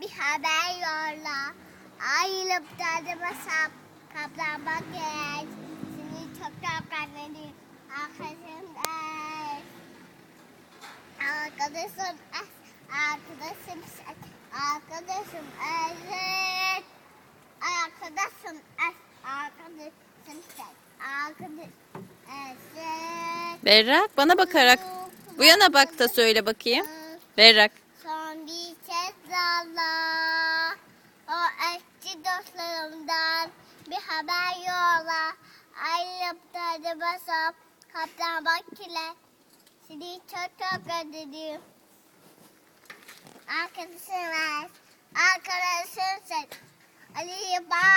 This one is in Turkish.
bir haber yolla. Ayrılıp dağılmasam kaplanmak gerek. Seni çok çok özledim. Arkadaşım. Arkadaşım. Arkadaşım es. Arkadaşım. Arkadaşım. Arkadaşım es. Berrak bana bakarak. Bu yana bak da söyle bakayım. Berrak. Yolla. O eski dostlarımdan bir haber yolla. Ayrılıp da basıp kaptan bak ile. Seni çok çok özledim. Arkadaşım var. Arkadaşım sen. Ali Baba'nın